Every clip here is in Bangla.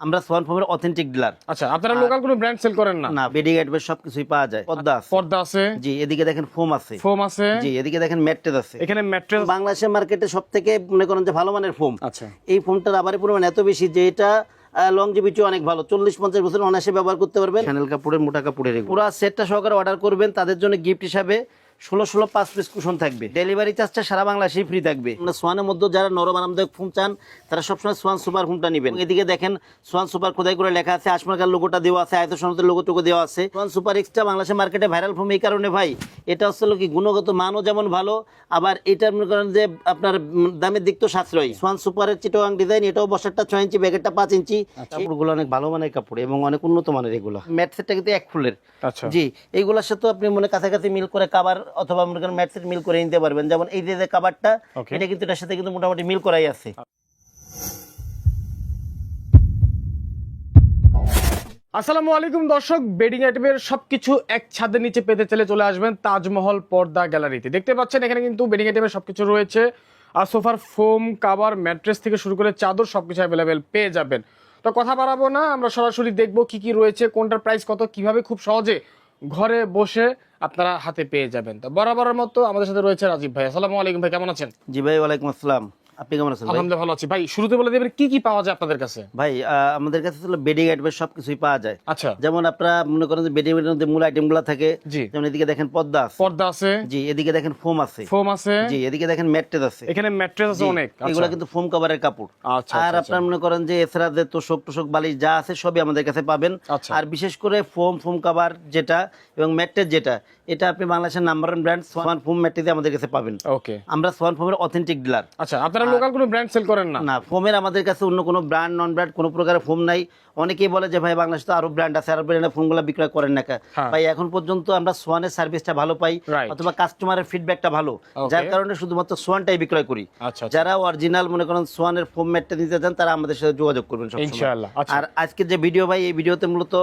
আমরা সোয়ান ফোমের অথেন্টিক ডিলার আচ্ছা আপনারা লোকাল কোনো ব্র্যান্ড সেল করেন না? না বেডিং অ্যাডভেস সবকিছুই পাওয়া যায়। পদ্মা আছে। পর্দা আছে। জি এদিকে দেখেন ফোম আছে। ফোম আছে। জি এদিকে দেখেন ম্যাট্রেস আছে। এখানে ম্যাট্রেস বাংলাদেশের মার্কেটে সব থেকে মনে করেন যে ভালো মানের ফোম আচ্ছা। এই ফোমটার আবারের পরিমাণ এত বেশি যে এটা লংজিভিটি অনেক ভালো। চল্লিশ পঞ্চাশ বছর অনায়াসে ব্যবহার করতে পারবেন। চ্যানেল কাপড়ের মোটা কাপড়ের। পুরো সেটটা সহকারে অর্ডার করবেন। তাদের জন্য গিফট হিসাবে ষোলো ষোলো পাঁচ পিস কুশন থাকবে। ডেলিভারি চার্জটা সারা বাংলাদেশেই ফ্রি থাকবে। মানে সোয়ানের মধ্যে যারা নরম আরামদায়ক ফোন চান তারা সবসময় সোয়ান সুপার ফোনটা নেবেন। এদিকে দেখেন সোয়ান সুপার খোদাই করে লেখা আছে আসমাকার লোগোটা দেওয়া আছে আয়ত সনতের লোগোটুকু দেওয়া আছে। সোয়ান সুপার এক্সট্রা বাংলাদেশের মার্কেটে ভাইরাল ফোন এই কারণে ভাই এটা হচ্ছে কি গুণগত মানও যেমন ভালো আবার এটার মনে করেন যে আপনার দামের দিক তো সাশ্রয়ী। সোয়ান সুপারের চিটোয়াং ডিজাইন এটাও বসারটা ছয় ইঞ্চি ব্যাগেরটা পাঁচ ইঞ্চি কাপড়গুলো অনেক ভালো মানের কাপড় এবং অনেক উন্নত মানের এগুলো। ম্যাট সেটটা কিন্তু এক ফুলের। আচ্ছা। জি এইগুলোর সাথে আপনি মনে কাছাকাছি মিল করে কাবার অথবা মনে করেন ম্যাট সেট মিল করে নিতে পারবেন। যেমন এই যে কাবারটা. এটা কিন্তু এটার সাথে কিন্তু মোটামুটি মিল করাই আছে। আসসালামু আলাইকুম দর্শক বেডিং আইটেমের সবকিছু এক ছাদের নিচে পেতে চলে চলে আসবেন তাজমহল পর্দা গ্যালারিতে। দেখতে পাচ্ছেন এখানে কিন্তু বেডিং আইটেমের সবকিছু রয়েছে। আর সোফার ফোম কাভার ম্যাট্রেস থেকে শুরু করে চাদর সবকিছু অ্যাভেলেবেল পেয়ে যাবেন। তো কথা বাড়াবো না আমরা সরাসরি দেখব কি কি রয়েছে কোনটার প্রাইস কত কীভাবে খুব সহজে ঘরে বসে আপনারা হাতে পেয়ে যাবেন। তো বরাবরের মতো আমাদের সাথে রয়েছে রাজীব ভাই। আসসালামু আলাইকুম ভাই, কেমন আছেন? জি ভাই, ওয়ালাইকুম আসসালাম। আপনি কেমন আছেন আলহামদুলিল্লাহ ভালো আছি। ভাই শুরুতে বলে দেবেন কি কি পাওয়া যায় আপনাদের কাছে? ভাই আমাদের কাছে ছিল বেডিং সবকিছুই পাওয়া যায়। আচ্ছা। যেমন আপনারা মনে করেন যে বেডিং এর মধ্যে মূল আইটেমগুলো থাকে যেমন এদিকে দেখেন পদ্মা আছে। পর্দা আছে। জি এদিকে দেখেন ফোম আছে। ফোম আছে। জি এদিকে দেখেন ম্যাট্রেস আছে। এখানে ম্যাট্রেস আছে অনেক। আচ্ছা। এগুলো কিন্তু ফোম কভারের কাপড়। আচ্ছা আর আচ্ছা, আপনার মনে করেন যে এছাড়া যে তোষক টোষক বালিশ যা আছে সবই আমাদের কাছে পাবেন। আর বিশেষ করে ফোম ফোম কাভার যেটা এবং ম্যাট্রেস যেটা এটা আপনি বাংলাদেশের number one brand Swan foam ম্যাট্রেসে আমাদের কাছে পাবেন। ওকে। আমরা সোয়ান ফোমের অথেন্টিক ডিলার। আচ্ছা আপনারা লোকাল কোনো ব্র্যান্ড সেল করেন না? না ফোমের আমাদের কাছে অন্য কোনো ব্র্যান্ড নন ব্র্যান্ড কোনো প্রকারের ফোম নাই। অনেকেই বলে যে ভাই বাংলাদেশে তো আরও ব্র্যান্ড আছে আরও ব্র্যান্ডের ফোনগুলো বিক্রয় করেন না হ্যাঁ। ভাই এখন পর্যন্ত আমরা সোয়ানের সার্ভিসটা ভালো পাই অথবা কাস্টমারের ফিডব্যাকটা ভালো। যার কারণে শুধুমাত্র সোয়ানটাই বিক্রয় করি। আচ্ছা আচ্ছা। যারা অরিজিনাল মনে করেন সোয়ানের ফোম ম্যাটটা নিতে চান তারা আমাদের সাথে যোগাযোগ করবেন আচ্ছা। আর আজকে যে ভিডিও ভাই এই ভিডিওতে মূলত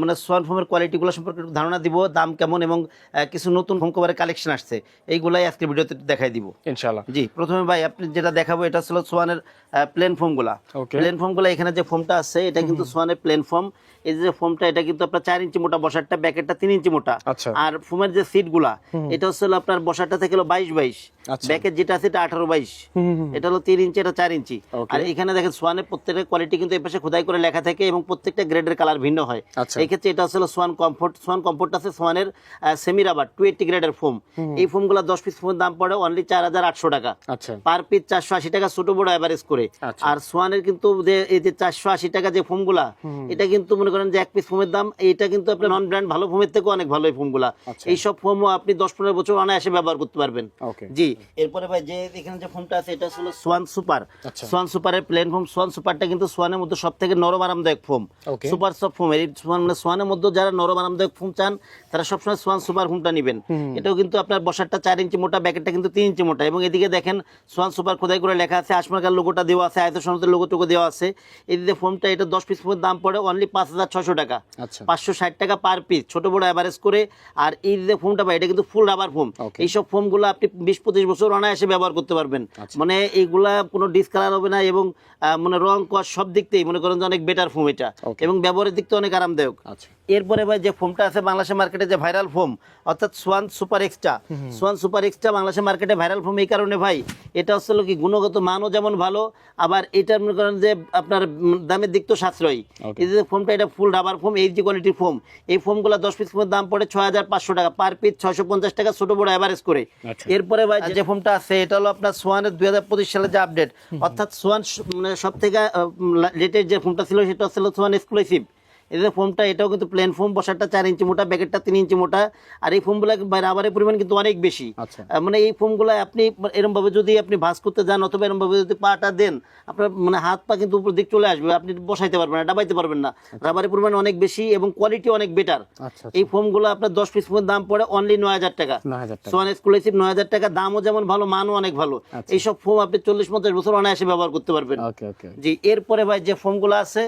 মানে সোয়ান ফোমের কোয়ালিটিগুলো সম্পর্কে একটু ধারণা দিব দাম কেমন এবং কিছু নতুন ফোম কভারের কালেকশন আসছে এইগুলাই আজকে ভিডিওতে দেখাই দিব। ইনশাআল্লাহ। জি প্রথমে ভাই আপনি যেটা দেখাবো এটা ছিল সোয়ানের প্লেন ফোমগুলা. প্লেন ফোমগুলা এখানে যে ফোমটা আছে এটা কিন্তু সোয়ানের প্ল্যানফর্ম এই যে ফোমটা এটা কিন্তু আপনার চার ইঞ্চি মোটা বসারটা ব্যাকেটটা তিন ইঞ্চি মোটা। আচ্ছা। আর ফোমের যে সিটগুলা এটা হচ্ছে আপনার বসারটা থেকে হলো বাইশ বাইশ। আচ্ছা। ব্যাকেট যেটা আছে এটা আঠারো বাইশ। এটা হলো তিন ইঞ্চি এটা চার ইঞ্চি। আর এখানে দেখেন সোয়ানের প্রত্যেকটা কোয়ালিটি কিন্তু এপাশে খোদাই করে লেখা থাকে এবং প্রত্যেকটা গ্রেডের কালার ভিন্ন হয়। আচ্ছা। এই ক্ষেত্রে এটা হচ্ছে সোয়ান কমফোর্ট সোয়ান কমফোর্ট আছে সোয়ানের সেমি রাবার টু এইটটি গ্রেডের ফোম এই ফোমগুলো দশ পিস ফোমের দাম পড়ে অনলি চার হাজার আটশো টাকা। পার পিস চারশো আশি টাকা ছোট বড় অ্যাভারেজ করে। আর সোয়ানের কিন্তু যে এই যে চারশো আশি টাকা যে ফোমগুলা এটা কিন্তু মনে করেন যে এক পিস ফোমের দাম এটা কিন্তু আপনার নন ব্র্যান্ড ভালো ফোমের থেকেও অনেক ভালো এই ফোমগুলা আচ্ছা। এই সব ফোমও আপনি দশ পনেরো বছর অনায়াসে ব্যবহার করতে পারবেন। জি এরপরে ভাই যে এখানে যে ফোনটা আছে এটা হলো সোয়ান সুপার। সোয়ান সুপারের প্লেন ফোম সোয়ান সুপারটা কিন্তু সোয়ানের মধ্যে সব থেকে নরম আরামদায়ক ফোম. সুপার সব ফোম এই মানে সোয়ানের মধ্যে যারা নরম আরামদায়ক ফোম চান তারা সবসময় সোয়ান সুপার ফোমটা নেবেন। এটাও কিন্তু আপনার বসারটা চার ইঞ্চি মোটা ব্যাকেটটা কিন্তু তিন ইঞ্চি মোটা। এবং এদিকে দেখেন সোয়ান সুপার খোদাই করে লেখা আছে আসমাকার লোগোটা দেওয়া আছে আয়ত সনতের লোগোটুকু দেওয়া আছে। এদিকে ফোমটা এটা দশ পিস ফোমের দাম পড়ে অনলি পাঁচ হাজার ছশো টাকা। আচ্ছা। পাঁচশো ষাট টাকা পার পিস ছোট বড় অ্যাভারেজ করে। আর এই যে ফোমটা পাই এটা কিন্তু ফুল রাবার ফোম. এইসব ফোমগুলো আপনি বিশ পঁচিশ বছর অনায়াসে ব্যবহার করতে পারবেন। আচ্ছা। মানে এইগুলা কোনো ডিসকালার হবে না এবং মানে রং কস সব দিক থেকেই মনে করেন যে অনেক বেটার ফোম এটা। এবং ব্যবহারের দিক থেকে অনেক আরামদায়ক। আচ্ছা। এরপরে ভাই যে ফোমটা আছে বাংলাদেশের মার্কেটে যে ভাইরাল ফোম অর্থাৎ Swan super extra Swan super extra বাংলাদেশের মার্কেটে ভাইরাল ফোম এই কারণে ভাই এটা হচ্ছে কি গুণগত মানও যেমন ভালো আবার এটার মনে করেন যে আপনার দামের দিক তো সাশ্রয়ী. এই যে ফোমটা এটা full rubber foam H G কোয়ালিটির ফোম এই ফোমগুলো দশ পিস ফোমের দাম পড়ে ছয় হাজার পাঁচশো টাকা। পার পিস ছয়শো পঞ্চাশ টাকা ছোট বড় অ্যাভারেজ করে। আচ্ছা। এরপরে ভাই যে ফোমটা আছে এটা হলো আপনার সোয়ানের দুই হাজার পঁচিশ সালে যে আপডেট অর্থাৎ সোয়ান মানে সব থেকে লেটেস্ট যে ফোনটা ছিল সেটা ছিল সোয়ান এক্সক্লুসিভ যে ফোমটা এটাও কিন্তু প্লেন ফোম বসারটা চার ইঞ্চি মোটা ব্যাকেটটা তিন ইঞ্চি মোটা আর এই ফোমগুলো রাবারের পরিমাণ কিন্তু অনেক বেশি। আচ্ছা। মানে এই ফোমগুলো আপনি এরকম ভাবে যদি আপনি ভাঁজ করতে যান অথবা এরকম ভাবে যদি পাটা দেন আপনার মানে হাত পা কিন্তু উপর দিক চলে আসবে আপনি বসাইতে পারবেন না ডাবাইতে পারবেন না। রাবারের পরিমাণ অনেক বেশি এবং কোয়ালিটি অনেক বেটার আচ্ছা এই ফোমগুলো আপনার দশ পিস ফোমের দাম পড়ে অনলি নয় হাজার টাকা। সোয়ান এক্সক্লুসিভ নয় হাজার টাকা দামও যেমন ভালো মানও অনেক ভালো। আচ্ছা। এইসব ফোম আপনি চল্লিশ পঞ্চাশ বছর অনায়াসে ব্যবহার করতে পারবেন। জি এরপরে ভাই যে ফোমগুলো আছে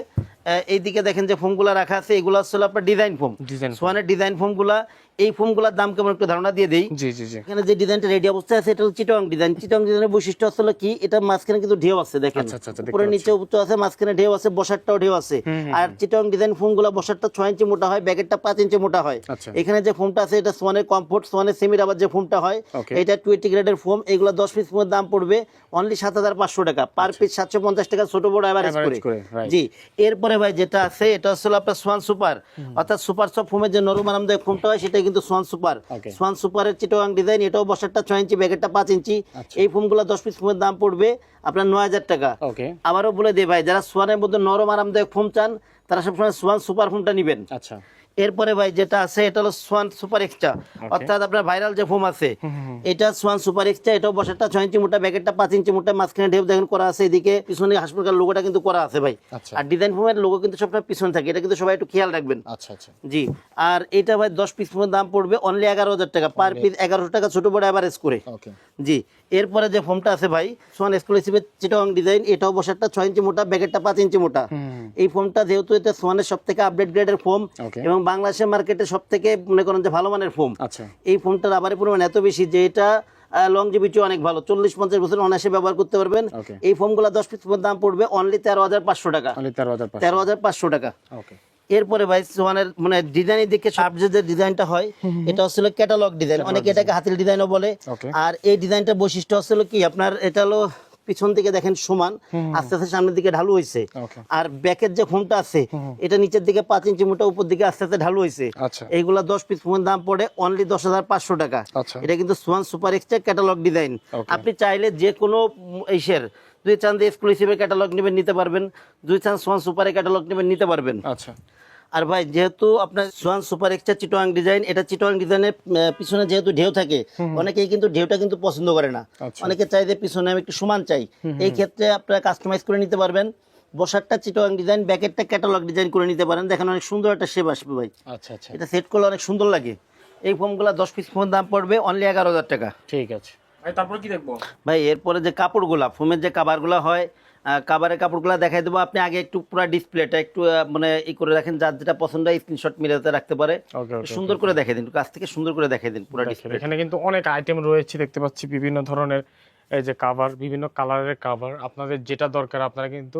এইদিকে দেখেন যে ফোমগুলো রাখা আছে এগুলো আসলে আপনার ডিজাইন ফোম সোয়ানের ডিজাইন ফোমগুলা এই ফোমগুলোর দাম কেমন একটু ধারণা দিয়ে দেই? জি জি জি। এখানে যে ডিজাইনটা রেডি অবস্থায় আছে এটা হচ্ছে চিটং ডিজাইন চিটং ডিজাইনের বৈশিষ্ট্য আসলে কি এটা মাঝখানে কিন্তু ঢেউ আছে দেখেন। আচ্ছা, আচ্ছা, আচ্ছা, উপরে নিচে উচ্চ আছে মাঝখানে ঢেউ আছে বসারটাও ঢেউ আছে। আর চিটং ডিজাইন ফোমগুলো বসারটা ছয় ইঞ্চি মোটা হয় ব্যাকেটটা পাঁচ ইঞ্চি মোটা হয়। এখানে যে ফোমটা আছে এটা সোয়ানের কমফোর্ট সোয়ানের সেমি রাবার যে ফোমটা হয়. এটা টোয়েন্টি গ্রেডের ফোম এগুলো দশ পিস ফোমের দাম পড়বে অনলি সাত হাজার পাঁচশো টাকা। পার পিস সাতশো পঞ্চাশ টাকা ছোট বড় আচ্ছা। করে। জি এরপরে ভাই যেটা আছে এটা হচ্ছে হলো আপনার সোয়ান সুপার অর্থাৎ সুপার সব ফোমের যে নরম আরামদায়ক ফোমটা হয় সেটা কিন্তু সোয়ান সুপার. সোয়ান সুপারের চিটোয়াং ডিজাইন এটাও বসারটা ছয় ইঞ্চি ব্যাকেটটা পাঁচ ইঞ্চি। আচ্ছা। এই ফোমগুলো দশ পিস ফোমের দাম পড়বে আপনার নয় হাজার টাকা। আবারও বলে দিই ভাই যারা সোয়ানের মধ্যে নরম আরামদায়ক ফোন চান তারা সবসময় সোয়ান সুপার ফোনটা নেবেন। আচ্ছা। এরপরে ভাই যেটা আছে এটা হলো সোয়ান সুপার এক্সট্রা অর্থাৎ আপনার ভাইরাল যে ফোম আছে এটা সোয়ান সুপার এক্সট্রা এটাও বসারটা ছয় ইঞ্চি মোটা ব্যাকেটটা পাঁচ ইঞ্চি মোটা মাঝখানে ঢেউ দেখেন করা আছে এদিকে পিছনে হাসপাতাল লোগোটা কিন্তু করা আছে ভাই। আচ্ছা। আর ডিজাইন ফোমের লোগো কিন্তু সবসময় পিছনে থাকে এটা কিন্তু সবাই একটু খেয়াল রাখবেন। আচ্ছা আচ্ছা। জি আর এটা ভাই দশ পিস ফোনের দাম পড়বে অনলি এগারো হাজার টাকা পার পিস এগারোশো টাকা ছোট বড় অ্যাভারেজ করে। জি এরপরে যে ফোমটা আছে ভাই সোয়ান এক্সক্লুসিভের চিটং ডিজাইন এটাও বসারটা ছয় ইঞ্চি মোটা ব্যাকেটটা পাঁচ ইঞ্চি মোটা। এই ফোমটা যেহেতু এটা সোয়ানের সব থেকে আপডেট গ্রেডের ফোম. এবং বাংলাদেশের মার্কেটে সব থেকে মনে করেন যে ভালো মানের ফোম আচ্ছা। এই ফোনটার আবারের পরিমাণ এত বেশি যে এটা লংজিভিটি অনেক ভালো। চল্লিশ পঞ্চাশ বছর অনায়াসে ব্যবহার করতে পারবেন। এই ফোনগুলো দশ পিস দাম পড়বে অনলি তেরো হাজার পাঁচশো টাকা। তেরো হাজার পাঁচশো। টাকা। এরপরে ভাই সোয়ানের মানে ডিজাইনের দিকে সবচেয়ে যে ডিজাইনটা হয় এটা হচ্ছে ক্যাটালগ ডিজাইন অনেকে এটাকে হাতিল ডিজাইনও বলে। আর এই ডিজাইনটার বৈশিষ্ট্য হচ্ছে কি? আপনার এটা হলো পিছন দিকে দেখেন সমান আস্তে আস্তে সামনের দিকে ঢালু হয়েছে আর ব্যাকের যে ফোনটা আছে এটা নিচের দিকে পাঁচ ইঞ্চি মোটা উপর দিকে আস্তে আস্তে ঢালু হয়েছে আচ্ছা। এইগুলা দশ পিস ফোনের দাম পড়ে অনলি দশ হাজার পাঁচশো টাকা। আচ্ছা। এটা কিন্তু Swan super extra catalogue design আপনি চাইলে যে কোনো ইসের দুই চান এক্সক্লুসিভের ক্যাটালগ নেবেন নিতে পারবেন। দুই চান সোয়ান সুপারের ক্যাটালগ নেবেন নিতে পারবেন। আচ্ছা। আর ভাই যেহেতু আপনার সোয়ান সুপার এক্সট্রা চিটোয়াং ডিজাইন এটা চিটোয়াং ডিজাইনের পিছনে যেহেতু ঢেউ থাকে অনেকেই কিন্তু ঢেউটা কিন্তু পছন্দ করে না। আচ্ছা। অনেকে চাই যে পিছনে আমি একটু সমান চাই। এই ক্ষেত্রে আপনারা কাস্টমাইজ করে নিতে পারবেন। বসারটা চিটোয়াং ডিজাইন ব্যাকেটটা ক্যাটালগ ডিজাইন করে নিতে পারেন। দেখেন অনেক সুন্দর একটা শেপ আসবে ভাই। আচ্ছা আচ্ছা। এটা সেট করলে অনেক সুন্দর লাগে। এই ফোমগুলো দশ পিস ফোন দাম পড়বে অনলি এগারো হাজার টাকা। ঠিক আছে। ভাই তারপর কি দেখব? ভাই এরপরে যে কাপড়গুলা ফোমের যে কাভারগুলো হয় কাভারের কাপড়গুলো দেখাই দেবো। আপনি আগে একটু পুরো ডিসপ্লেটা একটু মানে ই করে রাখেন যার যেটা পছন্দ হয় স্ক্রিনশট মিলাতে রাখতে পারে। সুন্দর করে দেখাই দিন একটু কাছ থেকে সুন্দর করে দেখাই দিন পুরো ডিসপ্লে এখানে কিন্তু অনেক আইটেম রয়েছে দেখতে পাচ্ছি বিভিন্ন ধরনের এই যে কাভার বিভিন্ন কালারের কাভার আপনাদের যেটা দরকার আপনারা কিন্তু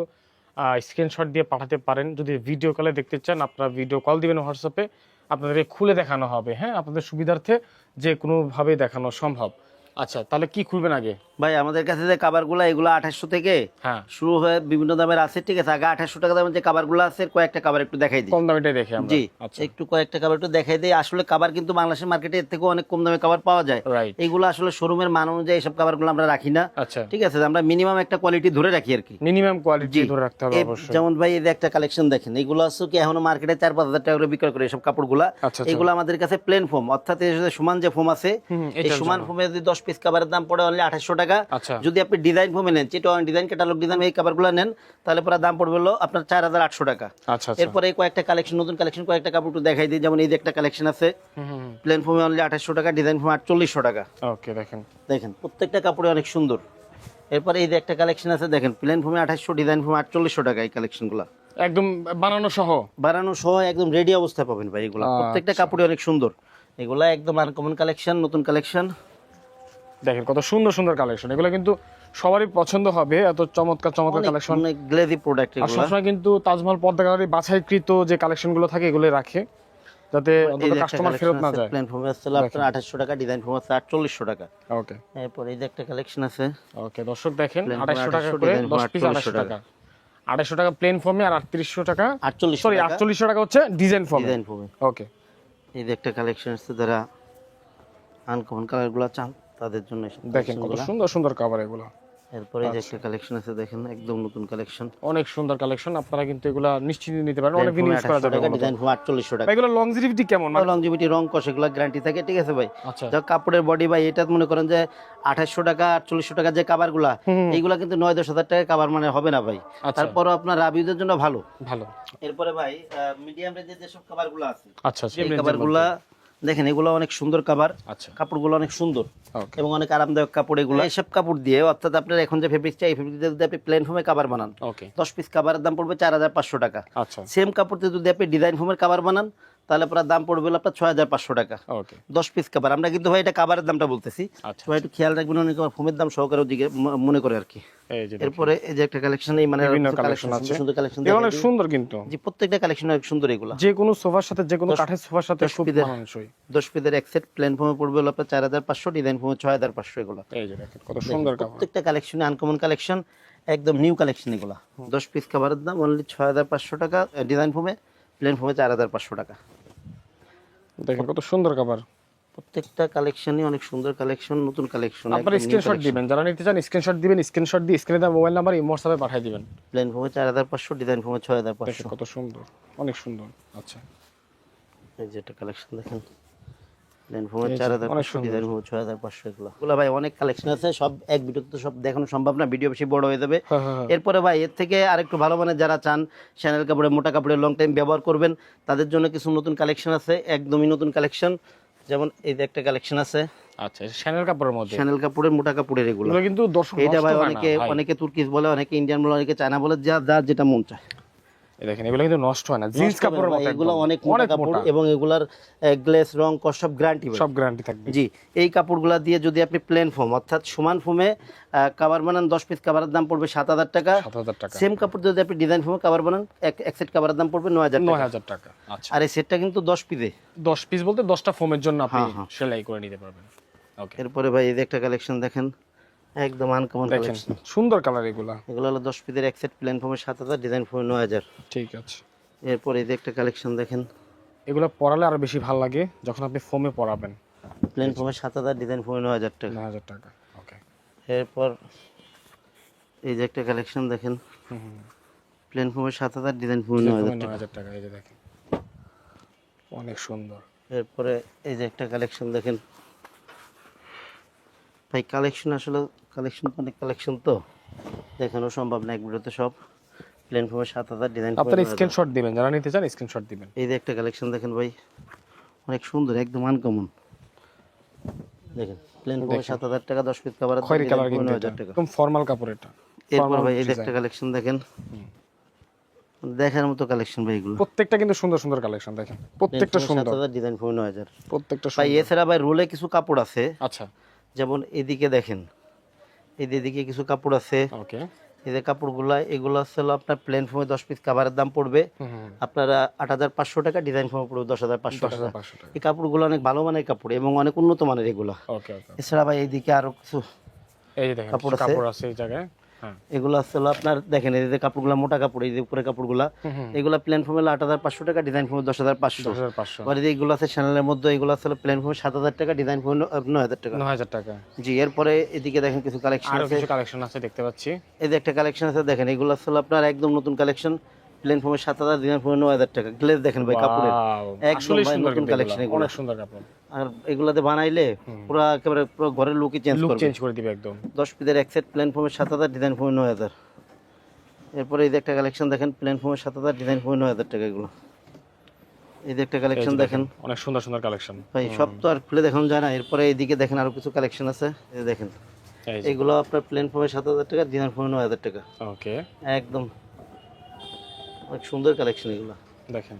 স্ক্রিনশট দিয়ে পাঠাতে পারেন। যদি ভিডিও কলে দেখতে চান আপনারা ভিডিও কল দিবেন হোয়াটসঅ্যাপে আপনাদেরকে খুলে দেখানো হবে হ্যাঁ? আপনাদের সুবিধার্থে যে কোনোভাবে দেখানো সম্ভব। আচ্ছা তাহলে কি খুলবেন আগে? ভাই আমাদের কাছে যে কাভারগুলো এগুলো আঠাশশো থেকে হ্যাঁ। শুরু হয়ে বিভিন্ন দামের আছে ঠিক আছে? আগে আঠাশশো টাকা দামের যে কাভারগুলো আছে কয়েকটা কাভার একটু দেখাই দিই। কম দামিটাই দেখে জি আচ্ছা। একটু কয়েকটা কাভার একটু দেখাই দিই। আসলে কাভার কিন্তু বাংলাদেশের মার্কেটে এর থেকে অনেক কম দামে কাভার পাওয়া যায়। এইগুলো আসলে শোরুমের মান অনুযায়ী এইসব কাভারগুলো আমরা রাখি না। আচ্ছা। ঠিক আছে আমরা মিনিমাম একটা কোয়ালিটি ধরে রাখি আর কি। মিনিমাম কোয়ালিটি ধরে রাখতে হবে অবশ্যই। যেমন ভাই এই যে একটা কালেকশন দেখেন এগুলো আছে কি এখনও মার্কেটে চার পাঁচ হাজার টাকা করে বিক্রয় করে এইসব কাপড়গুলা। আচ্ছা। এগুলো আমাদের কাছে প্লেন ফোম অর্থাৎ সমান যে ফোম আছে এই সমান। ফোমে যদি দশ পিস কাবারের দাম পড়ে অনলি আঠাশশো টাকা আচ্ছা। যদি আপনি ডিজাইন ফোমে নেন চিটোয়াং ডিজাইন ক্যাটালগ ডিজাইন এই কাভারগুলো নেন তাহলে পরে দাম পড়বে হলো আপনার চার হাজার আটশো টাকা। আচ্ছা আচ্ছা। এরপরে কয়েকটা কালেকশন নতুন কালেকশন কয়েকটা কাপড় একটু দেখাই দিই। যেমন এই যে একটা কালেকশন আছে প্লেন ফোমে অনলি আঠাশশো টাকা ডিজাইন ফোম আটচল্লিশশো টাকা। ওকে দেখেন। দেখেন প্রত্যেকটা কাপড়ে অনেক সুন্দর। এরপরে এই যে একটা কালেকশন আছে দেখেন প্লেন ফোমে আঠাশশো ডিজাইন ফোম আটচল্লিশশো টাকা এই কালেকশনগুলো একদম বানানো সহ? বানানো সহ একদম রেডি অবস্থায় পাবেন ভাই এগুলো। প্রত্যেকটা কাপড়ে অনেক সুন্দর। এগুলা একদম আনকমন কালেকশন নতুন কালেকশন দেখেন কত সুন্দর সুন্দর কালেকশন এগুলো কিন্তু সবারই পছন্দ হবে এত চমৎকার চমৎকার কালেকশন গ্লেজি প্রোডাক্ট এগুলো। সবসময় কিন্তু তাজমহল পর্দা গ্যালারি বাছাইকৃত যে কালেকশনগুলো থাকে এগুলো রাখে যাতে কাস্টমার ফেরত না যায়। প্লেন ফোম আছে আপনার আঠাশশো টাকা ডিজাইন ফোম আছে আটচল্লিশশো টাকা। ওকে এরপর এই যে একটা কালেকশন আছে। ওকে দর্শক দেখেন Plain আড়াইশো টাকা 2800 করে design দশ পিস 4800 আড়াইশো টাকা। আড়াইশো টাকা প্লেন ফর্মে আর আটত্রিশশো টাকা। আটচল্লিশশো সরি টাকা। আটচল্লিশশো টাকা হচ্ছে ডিজাইন ফর্মে ডিজাইন ফর্মে ওকে এই যে একটা কালেকশন আছে যারা আনকমন কালারগুলা চান তাদের জন্য দেখেন কত সুন্দর সুন্দর কাভার এগুলো। এরপরে যে একটা কালেকশন আছে দেখেন একদম নতুন কালেকশন অনেক সুন্দর কালেকশন আপনারা কিন্তু এগুলা নিশ্চিন্তে নিতে পারেন। অনেক দিন ইউজ করা যাবে এগুলো। ডিজাইন ফোম আটচল্লিশশো টাকা। এগুলো লংজিভিটি কেমন? মানে লংজিভিটি রং কষ এগুলো গ্যারান্টি থাকে ঠিক আছে ভাই? আচ্ছা। যা কাপড়ের বডি ভাই এটা মনে করেন যে আঠাশশো টাকা আটচল্লিশশো টাকা যে কাবারগুলা এইগুলা কিন্তু নয় দশ হাজার টাকা কাবার মানে হবে না ভাই। আচ্ছা। তারপরও আপনার রাবিউদের জন্য ভালো। ভালো। এরপরে ভাই মিডিয়াম রেঞ্জের যেসব কাবারগুলো আছে আচ্ছা আচ্ছা। এই কাবারগুলা দেখেন এগুলো অনেক সুন্দর কাবার আচ্ছা। কাপড়গুলো অনেক সুন্দর এবং অনেক আরামদায়ক কাপড় এগুলো। এইসব কাপড় দিয়ে অর্থাৎ আপনার এখন যে ফেব্রিক চাই এই ফেব্রিক দিয়ে যদি আপনি প্লেন ফোমে কাবার বানান ওকে দশ পিস কাবারের দাম পড়বে চার হাজার পাঁচশো টাকা। আচ্ছা। সেম কাপড় দিয়ে যদি আপনি ডিজাইন ফোমের কাবার বানান তাহলে আপনার দাম পড়বে আপনার ছয় হাজার পাঁচশো টাকা। দশ পিস কাবার আমরা কিন্তু ভাই এটা কাবারের দামটা বলতেছি। আচ্ছা। সবাই একটু খেয়াল রাখবেন অনেকে ফোমের দাম সহকারে ওদিকে মনে করে আর কি এরপরে এই যে একটা কালেকশন এই মানে কালেকশন আছে। সুন্দর কালেকশন অনেক সুন্দর কিন্তু। জি প্রত্যেকটা কালেকশন অনেক সুন্দর এগুলা। যে কোনো সোফার সাথে যে কোনো কাঠের সোফার সাথে খুব মানানসই। দশ পিসের এক সেট প্লেন ফোমে পড়বে হলো আপনার চার হাজার পাঁচশো ডিজাইন ফোমে ছয় হাজার পাঁচশো এগুলো। এই যে দেখেন কত সুন্দর প্রত্যেকটা কালেকশনে আনকমন কালেকশন একদম নিউ কালেকশন এগুলো। দশ পিস খাবারের দাম অনলি ছয় হাজার পাঁচশো টাকা ডিজাইন ফোমে প্লেন ফোমে চার হাজার পাঁচশো টাকা। দেখেন কত সুন্দর খাবার প্রত্যেকটা কালেকশনই অনেক সুন্দর কালেকশন নতুন কালেকশন আপনারা স্ক্রিনশট দিবেন যারা নিতে চান স্ক্রিনশট দিবেন স্ক্রিনশট দিয়ে স্ক্রিনে দেওয়া মোবাইল নাম্বার ইমো হোয়াটসঅ্যাপে পাঠিয়ে দিবেন। প্লেন হাজার পাঁচশো ডিজাইন ফোমে ছয় হাজার দেখেন পাঁচশো কত সুন্দর অনেক সুন্দর আচ্ছা। এই যে একটা কালেকশন দেখেন। যে, চার হাজার অনেক পাঁচশো সুন্দর। ডিজাইন ফোমে ছয় হাজার পাঁচশো এগুলো। এগুলো ভাই অনেক কালেকশন আছে সব এক ভিডিওতে তো সব দেখানো সম্ভব না ভিডিও বেশি বড় হয়ে যাবে। হ্যাঁ হ্যাঁ। এরপরে ভাই এর থেকে আরেকটু ভালো মানের যারা চান শ্যানেল কাপড়ে মোটা কাপড়ে লং টাইম ব্যবহার করবেন তাদের জন্য কিছু নতুন কালেকশন আছে একদমই নতুন কালেকশন যেমন এই যে একটা কালেকশন আছে আচ্ছা শ্যানেল কাপড়ের মধ্যে? শ্যানেল কাপড়ের মোটা কাপড়ের এগুলো। কিন্তু দর্শক এটা ভাই অনেকে অনেকে তুর্কিশ বলে অনেকে ইন্ডিয়ান বলে অনেকে চায়না বলে যা যার যেটা মন চায়। দেখেন এগুলো কিন্তু নষ্ট হয় না। জিন্স কাপড়ের মতো এগুলো অনেক মোটা কাপড় এবং এগুলার গ্লেস রং কস সব গ্যারান্টি সব গ্যারান্টি থাকবে। জি এই কাপড়গুলা দিয়ে যদি আপনি প্লেন ফোম অর্থাৎ সমান ফোমে কাভার বানান দশ পিস কাভারের দাম পড়বে সাত হাজার টাকা। সাত হাজার টাকা। সেম কাপড় যদি আপনি ডিজাইন ফোমে কাভার বানান এক এক সেট কাভারের দাম পড়বে নয় হাজার নয় টাকা। হাজার টাকা। আচ্ছা। আর এই সেটটা কিন্তু দশ পিসে দশ পিস বলতে দশটা ফোমের জন্য আপনি হ্যাঁ, হ্যাঁ। সেলাই করে নিতে পারবেন। ওকে এরপরে ভাই এই একটা কালেকশন দেখেন। একদম আনকমন কালেকশন সুন্দর কালার এগুলা। এগুলো হলো দশ পিসের এক সেট ফোমে সাত হাজার ডিজাইন ফোমে নয় হাজার। ঠিক আছে। এরপর এই যে একটা কালেকশন দেখেন। এগুলো পরালে আরও বেশি ভালো লাগে যখন আপনি ফোমে পরাবেন। প্লেন ফোমে সাত হাজার ডিজাইন ফোমে নয় হাজার টাকা। নয় হাজার টাকা ওকে এরপর এই যে একটা কালেকশন দেখেন। প্লেন সাত হাজার ডিজাইন টাকা। হাজার টাকা এই যে দেখেন। অনেক সুন্দর। এরপরে এই যে একটা কালেকশন দেখেন। ভাই কালেকশন আসলে কালেকশন অনেক কালেকশন তো। দেখানো সম্ভব না এক ভিডিওতে সব। প্লেন ফোমে সাত হাজার ডিজাইন আপনারা স্ক্রিনশট দিবেন যারা নিতে চান স্ক্রিনশট দিবেন। এই যে একটা কালেকশন দেখেন ভাই অনেক সুন্দর একদম আনকমন দেখেন প্লেন ফোমে সাত হাজার টাকা দশ পিস কাভার খয়েরি কালার কিন্তু একদম ফর্মাল কাপড় এটা। এরপর ভাই এই যে একটা কালেকশন দেখেন। দেখার মতো কালেকশন ভাই এগুলো। প্রত্যেকটা কিন্তু সুন্দর সুন্দর কালেকশন দেখেন। প্রত্যেকটা সুন্দর। ডিজাইন ফোমে নয় হাজার। প্রত্যেকটা ভাই এছাড়া ভাই রোলে কিছু কাপড় আছে। আচ্ছা। যেমন এদিকে দেখেন এই কিছু কাপড় আছে। ওকে এই যে কাপড়গুলা এগুলো আছে হলো আপনার প্লেন ফর্মে দশ পিস কাভারের দাম পড়বে। আপনার আট হাজার পাঁচশো টাকা ডিজাইন ফর্মে পড়বে দশ হাজার পাঁচশো টাকা। এই কাপড়গুলো অনেক ভালো মানের কাপড় এবং অনেক উন্নত মানের এগুলো। এছাড়া ভাই এইদিকে আরও কিছু কাপড় আছে। এই জায়গায়। এগুলো হচ্ছে হলো আপনার দেখেন এই যে কাপড়গুলো মোটা কাপড় এই যে উপরে কাপড়গুলা এগুলো প্লেন ফোমে আট হাজার পাঁচশো টাকা ডিজাইন ফোমে দশ হাজার পাঁচশো। এই যে এগুলো আছে চ্যানেলের মধ্যে এগুলো আছে প্লেন ফোমে সাত হাজার টাকা ডিজাইন ফোমে নয় হাজার টাকা। নয় হাজার টাকা। জি এরপরে এদিকে দেখেন কিছু কালেকশন আছে। কালেকশন আছে দেখতে পাচ্ছি। এই যে একটা কালেকশন আছে দেখেন এগুলো আসলে আপনার একদম নতুন কালেকশন প্লেন ফোমের সাত হাজার ডিজাইন ফোমের নয় হাজার টাকা। গ্লেজ দেখেন ভাই কাপড়ের। একদম নতুন এগুলো। এগুলো। অনেক সুন্দর কাপড়। আর এগুলাতে বানাইলে পুরো একেবারে পুরো ঘরের লুকই চেঞ্জ লুক চেঞ্জ করে দিবে একদম। দশ পিসের এক সেট প্লেন ফোমের সাত হাজার ডিজাইন ফোমের নয় হাজার। এরপরে এই যে একটা কালেকশন দেখেন প্লেন ফোমের সাত হাজার ডিজাইন ফোমের নয় হাজার টাকা এগুলো। এই যে একটা কালেকশন দেখেন। অনেক সুন্দর সুন্দর কালেকশন ভাই সব তো আর খুলে দেখানো যায় না। এরপরে এইদিকে দেখেন আরও কিছু কালেকশন আছে। এই দেখেন। এগুলো আপনার প্লেন ফোমের সাত হাজার টাকা ডিজাইন ফোমের নয় হাজার টাকা। ওকে একদম। অনেক সুন্দর কালেকশন এগুলো। দেখেন।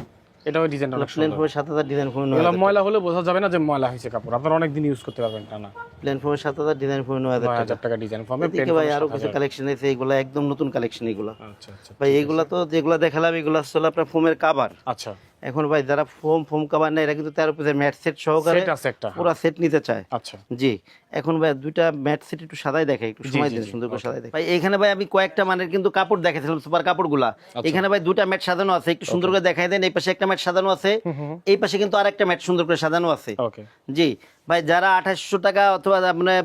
এটাও ডিজাইন অনেক প্লেন ফোমের সাত হাজার ডিজাইন ফোমের নয় ময়লা হলে বোঝা যাবে না যে ময়লা হয়েছে কাপড়। আপনারা অনেক দিন ইউজ করতে পারবেন না? প্লেন ফোমের সাত হাজার ডিজাইন ফোমের নয় হাজার নয় টাকা হাজার টাকা ডিজাইন ফর্মে এদিকে ভাই আরও কিছু কালেকশন আছে এগুলো একদম নতুন কালেকশন এগুলো। আচ্ছা আচ্ছা ভাই এগুলো তো যেগুলো দেখালাম এগুলো আসলে আপনার ফোমের কাভার আচ্ছা। এখন ভাই যারা ফোম ফোম কাভার নেয় এরা কিন্তু তেরো পিসের ম্যাট সেট সহকারে সেট আছে একটা পুরো সেট নিতে চায়। আচ্ছা। জি। এখন ভাই দুইটা ম্যাট সেট একটু সাদাই দেখাই একটু সময় দিন সুন্দর করে সাদাই দেখাই। ভাই এখানে ভাই আমি কয়েকটা মানের কিন্তু কাপড় দেখাছিলাম সুপার কাপড়গুলা। এখানে ভাই দুটা ম্যাট সাজানো আছে একটু সুন্দর করে দেখাই দেন এই পাশে একটা ম্যাট সাজানো আছে এই পাশে কিন্তু আরেকটা ম্যাট সুন্দর করে সাজানো আছে। ওকে জি। ভাই যারা আঠাশশো টাকা অথবা মানে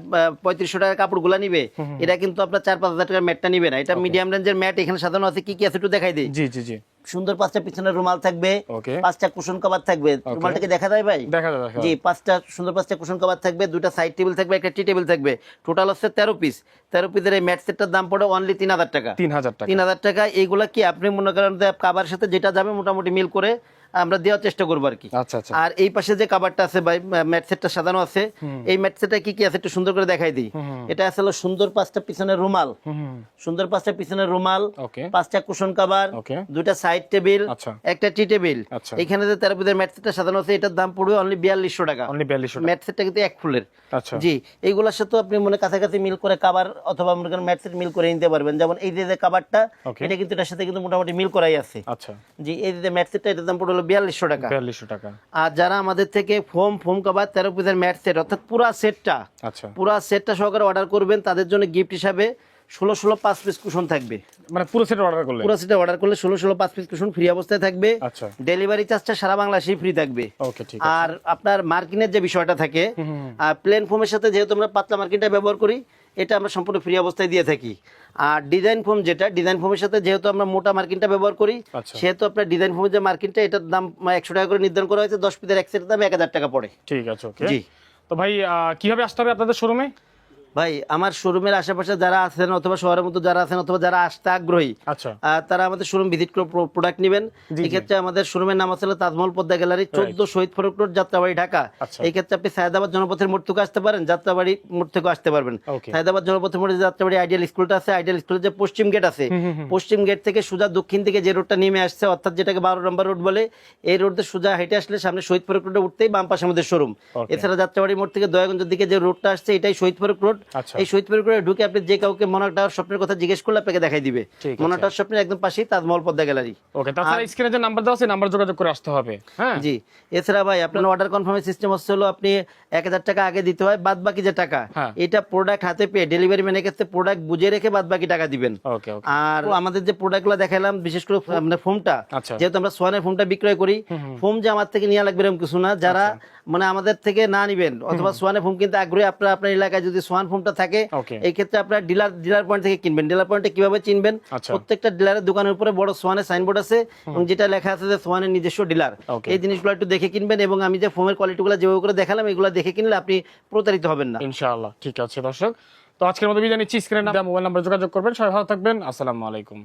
পঁয়ত্রিশশো টাকার কাপড়গুলা নিবে এটা কিন্তু আপনার চার পাঁচ হাজার টাকার ম্যাটটা নিবে না। এটা মিডিয়াম রেঞ্জের ম্যাট এখানে সাজানো আছে কি কি আছে একটু দেখাই দিই। জি জি জি। সুন্দর পাঁচটা পিছনে রুমাল থাকবে পাঁচটা কুশন কভার থাকবে। রুমালটাকে দেখা যায় ভাই? দেখা যায় জি পাঁচটা সুন্দর পাঁচটা কুশন কভার থাকবে দুটা সাইড টেবিল থাকবে একটা টি টেবিল থাকবে। টোটাল হচ্ছে তেরো পিস তেরো পিসের এই ম্যাট সেটটার দাম পড়ে অনলি তিন হাজার টাকা। তিন হাজার টাকা। তিন হাজার টাকা। এইগুলা কি আপনি মনে করেন যে কাবার সাথে যেটা যাবে মোটামুটি মিল করে আমরা দেওয়ার চেষ্টা করব আর কি। আচ্ছা আচ্ছা। আর এই পাশে যে কাবারটা আছে ভাই ম্যাট সেটটা সাজানো আছে এই ম্যাট সেটটা কি কি আছে একটু সুন্দর করে দেখাই দিই। এটা আছে হলো সুন্দর পাঁচটা পিছনের রুমাল। সুন্দর পাঁচটা পিছনের রুমাল পাঁচটা কুশন কাবার দুইটা সাইড টেবিল একটা টি টেবিল আচ্ছা। এখানে যে তেরো পিসের ম্যাট সেটটা সাজানো আছে এটার দাম পড়বে অনলি বিয়াল্লিশশো টাকা। ম্যাট সেটটা কিন্তু এক ফুলের। জি এইগুলোর সাথে আপনি মনে কাছাকাছি মিল করে কাবার অথবা মনে করেন ম্যাট সেট মিল করে নিতে পারবেন। যেমন এই যে কাবারটা এটা কিন্তু এটার সাথে কিন্তু মোটামুটি মিল করাই আছে। আচ্ছা। জি এই যে ম্যাট সেটটা এটার দাম পড়ল বিয়াল্লিশশো টাকা। বিয়াল্লিশশো টাকা। আর যারা আমাদের থেকে ফোম ফোম কাবার তেরো পিসের ম্যাট সেট অর্থাৎ পুরা সেটটা আচ্ছা। পুরা সেটটা সহকারে অর্ডার করবেন তাদের জন্য গিফট হিসাবে ষোলো ষোলো পাঁচ পিস কুশন থাকবে। মানে পুরো সেট অর্ডার করলে পুরো সেটটা অর্ডার করলে ষোলো ষোলো পাঁচ পিস কুশন ফ্রি অবস্থায় থাকবে। আচ্ছা। ডেলিভারি চার্জটা সারা বাংলাদেশেই ফ্রি থাকবে। ওকে ঠিক আর আপনার মার্কিনের যে বিষয়টা থাকে আর প্লেন ফোমের সাথে যেহেতু আমরা পাতলা মার্কিনটা ব্যবহার করি এটা আমরা সম্পূর্ণ ফ্রি অবস্থায় দিয়ে থাকি। আর ডিজাইন ফোম যেটা ডিজাইন ফোমের সাথে যেহেতু আমরা মোটা মার্কিনটা ব্যবহার করি আচ্ছা। সেহেতু আপনার ডিজাইন ফোমের যে মার্কিনটা এটার দাম একশো টাকা করে নির্ধারণ করা হয়েছে দশ পিসের এক সেটের দাম এক হাজার টাকা পড়ে। ঠিক আছে জি। তো ভাই কীভাবে আসতে হবে আপনাদের শোরুমে ভাই আমার শোরুমের আশেপাশে যারা আছেন অথবা শহরের মধ্যে যারা আছেন অথবা যারা আসতে আগ্রহী আচ্ছা। তারা আমাদের শোরুম ভিজিট করে প্রোডাক্ট নেবেন। জি, এই ক্ষেত্রে আমাদের শোরুমের নাম আছে তাজমহল পদ্মা গ্যালারি চোদ্দ শহীদ ফরক রোড যাত্রাবাড়ি ঢাকা। আচ্ছা। এই ক্ষেত্রে আপনি সায়দাবাদ জনপথের মোড় থেকে আসতে পারেন যাত্রাবাড়ি মোড় থেকে আসতে পারবেন। সায়দাবাদ জনপথের মোড়ে যাত্রাবাড়ি আইডিয়াল স্কুলটা আছে আইডিয়াল স্কুলের যে পশ্চিম গেট আছে পশ্চিম গেট থেকে সোজা দক্ষিণ থেকে যে রোডটা নেমে আসছে অর্থাৎ যেটাকে বারো নম্বর রোড বলে এই রোডে সোজা হেঁটে আসলে সামনে শহীদ ফরক রোডে উঠতেই বাম পাশে আমাদের শোরুম. এছাড়া যাত্রাবাড়ি মোড় থেকে দয়াগঞ্জের দিকে যে রোডটা আসছে এটাই শহীদ ফরক রোড এই শহীদ ফরক রোডে ঢুকে আপনি যে কাউকে মনোক টাওয়ার স্বপ্নের কথা জিজ্ঞেস করলে আপনাকে দেখাই দিবে। টাওয়ার স্বপ্নের একদম পাশেই তাজমহল পদ্মা গ্যালারি। ওকে তাছাড়া স্ক্রিনে যে নাম্বার দেওয়া আছে নাম্বার যোগাযোগ করে আসতে হবে। হ্যাঁ? জি। এছাড়া ভাই আপনার অর্ডার কনফার্মের সিস্টেম হচ্ছে হলো আপনি এক হাজার টাকা আগে দিতে হয় বাদ বাকি যে টাকা হ্যাঁ। এটা প্রোডাক্ট হাতে পেয়ে ডেলিভারি ম্যানের কাছে প্রোডাক্ট বুঝে রেখে বাদ বাকি টাকা দিবেন। ওকে ওকে। আর আমাদের যে প্রোডাক্টগুলো দেখালাম বিশেষ করে মানে ফোমটা আচ্ছা। যেহেতু আমরা সোয়ানের ফোমটা বিক্রয় করি ফোম যে আমার থেকে নেওয়া লাগবে এরকম কিছু না। যারা আচ্ছা। মানে আমাদের থেকে না নিবেন অথবা সোয়ানের ফোম কিনতে আগ্রহী আপনার আপনার এলাকায় যদি সোয়ান ফোমটা থাকে। এই ক্ষেত্রে আপনার ডিলার ডিলার পয়েন্ট থেকে কিনবেন। ডিলার পয়েন্টে কীভাবে চিনবেন? আচ্ছা। প্রত্যেকটা ডিলারের দোকানের উপরে বড় সোয়ানের সাইনবোর্ড আছে এবং যেটা লেখা আছে যে সোয়ানের নিজস্ব ডিলার. এই জিনিসগুলো একটু দেখে কিনবেন এবং আমি যে ফোমের কোয়ালিটিগুলো যেভাবে করে দেখালাম এগুলো দেখে কিনলে আপনি প্রতারিত হবেন না। ইনশাআল্লাহ ঠিক আছে দর্শক। তো আজকের মতো বিদায় নিচ্ছি। স্ক্রিনে মোবাইল নাম্বার যোগাযোগ করবেন। সবাই ভালো থাকবেন। আসসালামু আলাইকুম।